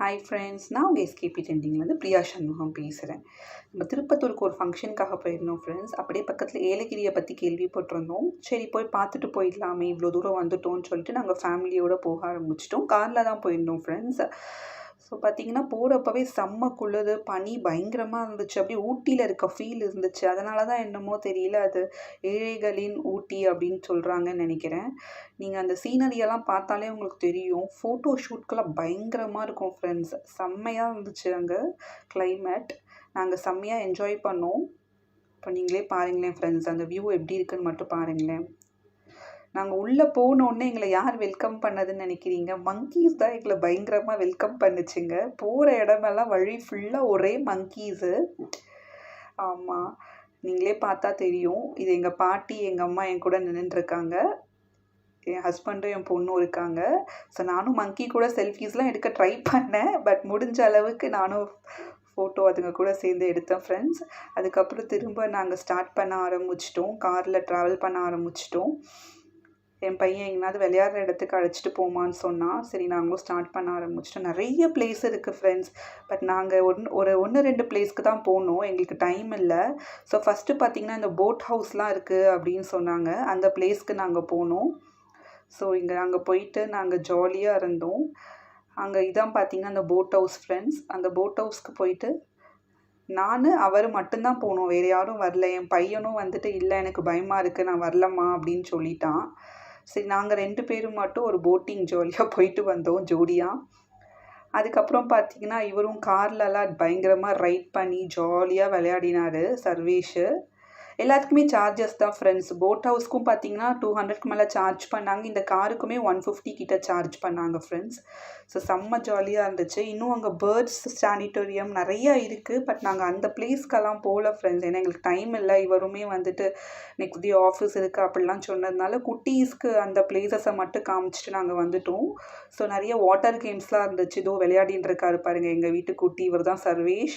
Hi friends நான் உங்கள் SKB டெண்டிங்லேருந்து Priya Shanmugam பேசுகிறேன் நம்ம திருப்பத்தூருக்கு ஒரு ஃபங்க்ஷனுக்காக போயிருந்தோம் ஃப்ரெண்ட்ஸ் அப்படியே பக்கத்தில் ஏலகிரியை பற்றி கேள்விப்பட்டிருந்தோம். சரி போய் பார்த்துட்டு போயிடலாமே இவ்வளோ தூரம் வந்துட்டோம்னு சொல்லிட்டு நாங்கள் ஃபேமிலியோடு போக ஆரம்பிச்சிட்டோம். காரில் தான் போயிருந்தோம் ஃப்ரெண்ட்ஸ் ஸோ பார்த்தீங்கன்னா போகிறப்பவே செம்ம குளிர் பனி பயங்கரமாக இருந்துச்சு. அப்படியே ஊட்டியில் இருக்க ஃபீல் இருந்துச்சு. அதனால தான் என்னமோ தெரியல அது ஏழைகளின் ஊட்டி அப்படின்னு சொல்கிறாங்கன்னு நினைக்கிறேன். நீங்கள் அந்த சீனரியெல்லாம் பார்த்தாலே உங்களுக்கு தெரியும். ஃபோட்டோ ஷூட்கெல்லாம் பயங்கரமாக இருக்கும் ஃப்ரெண்ட்ஸ் செம்மையாக இருந்துச்சு அங்கே கிளைமேட் நாங்கள் செம்மையாக என்ஜாய் பண்ணோம். இப்போ நீங்களே பாருங்களேன் ஃப்ரெண்ட்ஸ் அந்த வியூ எப்படி இருக்குன்னு மட்டும் பாருங்களேன். நாங்கள் உள்ளே போனோடனே எங்களை யார் வெல்கம் பண்ணதுன்னு நினைக்கிறீங்க? மங்கீஸ் தான் எங்களை பயங்கரமாக வெல்கம் பண்ணுச்சுங்க. போகிற இடமெல்லாம் வழி ஃபுல்லாக ஒரே மங்கீஸு ஆமாம் நீங்களே பார்த்தா தெரியும். இது எங்கள் பாட்டி எங்கள் அம்மா என் கூட நின்றுருக்காங்க என் ஹஸ்பண்டும் என் பொண்ணும் இருக்காங்க. ஸோ நானும் மங்கி கூட செல்ஃபீஸ்லாம் எடுக்க ட்ரை பண்ணேன். பட் முடிஞ்ச அளவுக்கு நானும் ஃபோட்டோ அதுங்க கூட சேர்ந்து எடுத்தேன் ஃப்ரெண்ட்ஸ் அதுக்கப்புறம் திரும்ப நாங்கள் ஸ்டார்ட் பண்ண ஆரம்பிச்சிட்டோம். காரில் ட்ராவல் பண்ண ஆரம்பிச்சிட்டோம். என் பையன் எங்கேனாவது விளையாடுற இடத்துக்கு அழைச்சிட்டு போமான்னு சொன்னால் சரி நாங்களும் ஸ்டார்ட் பண்ண ஆரம்பிச்சிட்டோம். நிறைய பிளேஸ் இருக்குது ஃப்ரெண்ட்ஸ் பட் நாங்கள் ஒன் ஒரு ஒன்று ரெண்டு பிளேஸ்க்கு தான் போனோம். எங்களுக்கு டைம் இல்லை. ஸோ ஃபஸ்ட்டு பார்த்திங்கன்னா இந்த போட் ஹவுஸ்லாம் இருக்குது அப்படின்னு சொன்னாங்க. அந்த பிளேஸ்க்கு நாங்கள் போனோம். ஸோ இங்கே அங்கே போயிட்டு நாங்கள் ஜாலியாக இருந்தோம். அங்கே இதான் பார்த்திங்கன்னா அந்த போட் ஹவுஸ் ஃப்ரெண்ட்ஸ் அந்த போட் ஹவுஸ்க்கு போயிட்டு நான் அவர் மட்டும்தான் போனோம். வேறு யாரும் வரல. என் பையனும் வந்துட்டு இல்லை எனக்கு பயமாக இருக்குது நான் வரலம்மா அப்படின்னு சொல்லிட்டான். சரி நாங்கள் ரெண்டு பேரும் மட்டும் ஒரு போட்டிங் ஜாலியாக போயிட்டு வந்தோம் ஜோடியாக அதுக்கப்புறம் பார்த்தீங்கன்னா இவரும் கார்லலாம் பயங்கரமாக ரைட் பண்ணி ஜாலியாக விளையாடினார் சர்வேஷு. எல்லாத்துக்குமே சார்ஜஸ் தான் ஃப்ரெண்ட்ஸ் போட் ஹவுஸ்க்கும் பார்த்தீங்கன்னா டூ ஹண்ட்ரட்க்கு மேலே சார்ஜ் பண்ணாங்க. இந்த காருக்குமே ஒன் ஃபிஃப்டி கிட்ட சார்ஜ் பண்ணாங்க ஃப்ரெண்ட்ஸ் ஸோ செம்ம ஜாலியாக இருந்துச்சு. இன்னும் அங்கே பேர்ட்ஸ் சானிட்டோரியம் நிறையா இருக்குது பட் நாங்கள் அந்த பிளேஸ்க்கெல்லாம் போகல ஃப்ரெண்ட்ஸ் ஏன்னா எங்களுக்கு டைம் இல்லை. இவருமே வந்துட்டு நெக்ஸ்ட் டே ஆஃபீஸ் இருக்குது அப்படிலாம் சொன்னதுனால குட்டீஸ்க்கு அந்த பிளேசஸை மட்டும் காமிச்சிட்டு நாங்கள் வந்துட்டோம். ஸோ நிறைய வாட்டர் கேம்ஸ்லாம் இருந்துச்சு. இதோ விளையாடின்னு இருக்காரு பாருங்கள் எங்கள் வீட்டு குட்டி இவர் தான் சர்வேஷ்.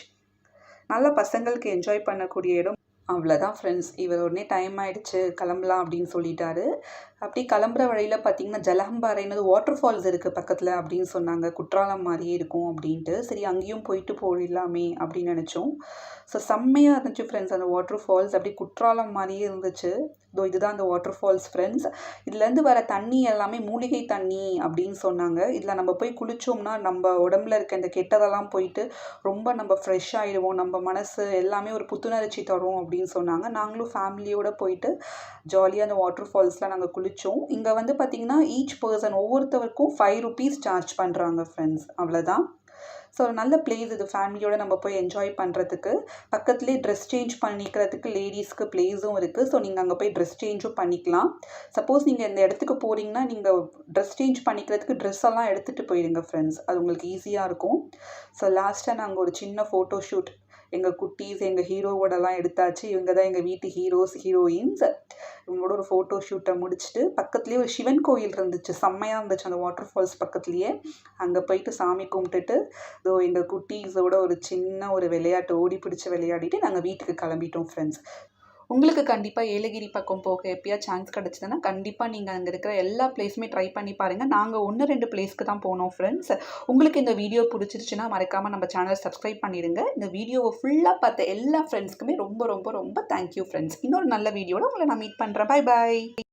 நல்ல பசங்களுக்கு என்ஜாய் பண்ணக்கூடிய இடம். அவ்வளோதான் ஃப்ரெண்ட்ஸ் இவர் உடனே டைம் ஆகிடுச்சு கிளம்பலாம் அப்படின்னு சொல்லிட்டாரு. அப்படி கிளம்புற வழியில் பார்த்தீங்கன்னா ஜலகம்பாறைன்னு வாட்டர் ஃபால்ஸ் இருக்குது பக்கத்தில் அப்படின்னு சொன்னாங்க. குற்றாலம் மாதிரியே இருக்கும் அப்படின்ட்டு. சரி அங்கேயும் போயிட்டு போயிடலாமே அப்படின்னு நினச்சோம். ஸோ செம்மையாக இருந்துச்சு ஃப்ரெண்ட்ஸ் அந்த வாட்டர் ஃபால்ஸ் அப்படி குற்றாலம் மாதிரியே இருந்துச்சு. இதோ இதுதான் அந்த வாட்டர் ஃபால்ஸ் ஃப்ரெண்ட்ஸ் இதுலேருந்து வர தண்ணி எல்லாமே மூலிகை தண்ணி அப்படின்னு சொன்னாங்க. இதில் நம்ம போய் குளித்தோம்னா நம்ம உடம்புல இருக்க இந்த கெட்டதெல்லாம் போயிட்டு ரொம்ப நம்ம ஃப்ரெஷ் ஆகிடுவோம் நம்ம மனசு எல்லாமே ஒரு புத்துணர்ச்சி தரும் அப்படின்னு சொன்னாங்க. நாங்களும் ஃபேமிலியோடு போயிட்டு ஜாலியாக அந்த வாட்டர் ஃபால்ஸ்லாம் நாங்கள் குளித்தோம் இங்கே வந்து பார்த்திங்கன்னா ஈச் பர்சன் ஒவ்வொருத்தவருக்கும் ஃபைவ் ருபீஸ் சார்ஜ் பண்ணுறாங்க ஃப்ரெண்ட்ஸ் அவ்வளோதான் ஸோ ஒரு நல்ல பிளேஸ் இது ஃபேமிலியோடு நம்ம போய் என்ஜாய் பண்ணுறதுக்கு பக்கத்துலேயே ட்ரெஸ் சேஞ்ச் பண்ணிக்கிறதுக்கு லேடிஸ்க்கு பிளேஸும் இருக்குது ஸோ நீங்கள் அங்கே போய் ட்ரெஸ் சேஞ்சும் பண்ணிக்கலாம். சப்போஸ் நீங்கள் இந்த இடத்துக்கு போகிறீங்கன்னா நீங்கள் ட்ரெஸ் சேஞ்ச் பண்ணிக்கிறதுக்கு ட்ரெஸ் எல்லாம் எடுத்துகிட்டு போயிடுங்க ஃப்ரெண்ட்ஸ் அது உங்களுக்கு ஈஸியாக இருக்கும். ஸோ லாஸ்ட்டாக நாங்கள் ஒரு சின்ன ஃபோட்டோ ஷூட் எங்கள் குட்டீஸ் எங்கள் ஹீரோவோடலாம் எடுத்தாச்சு. இவங்க தான் எங்கள் வீட்டு ஹீரோஸ் ஹீரோயின்ஸ் இவங்களோட ஒரு ஃபோட்டோ ஷூட்டை முடிச்சுட்டு பக்கத்துலேயே ஒரு சிவன் கோயில் இருந்துச்சு. செம்மையாக இருந்துச்சு அந்த வாட்டர் ஃபால்ஸ் பக்கத்துலேயே. அங்கே போயிட்டு சாமி கும்பிட்டுட்டு இதோ எங்கள் குட்டீஸோட ஒரு சின்ன ஒரு விளையாட்டு ஓடி பிடிச்சி விளையாடிட்டு நாங்கள் வீட்டுக்கு கிளம்பிட்டோம் ஃப்ரெண்ட்ஸ் உங்களுக்கு கண்டிப்பாக ஏலகிரி பக்கம் போக எப்பயா சான்ஸ் கிடச்சிதுன்னா கண்டிப்பாக நீங்கள் அங்கே இருக்கிற எல்லா பிளேஸுமே ட்ரை பண்ணி பாருங்கள் நாங்கள் ஒன்று ரெண்டு பிளேஸ்க்கு தான் போனோம் ஃப்ரெண்ட்ஸ் உங்களுக்கு இந்த வீடியோ பிடிச்சிருச்சுன்னா மறக்காமல் நம்ம சேனலை சப்ஸ்கிரைப் பண்ணிடுங்க. இந்த வீடியோவை ஃபுல்லாக பார்த்த எல்லா ஃப்ரெண்ட்ஸ்க்குமே ரொம்ப ரொம்ப ரொம்ப தேங்க்யூ ஃப்ரெண்ட்ஸ் இன்னொரு நல்ல வீடியோவில் உங்களை நான் மீட் பண்ணுறேன் பை பாய்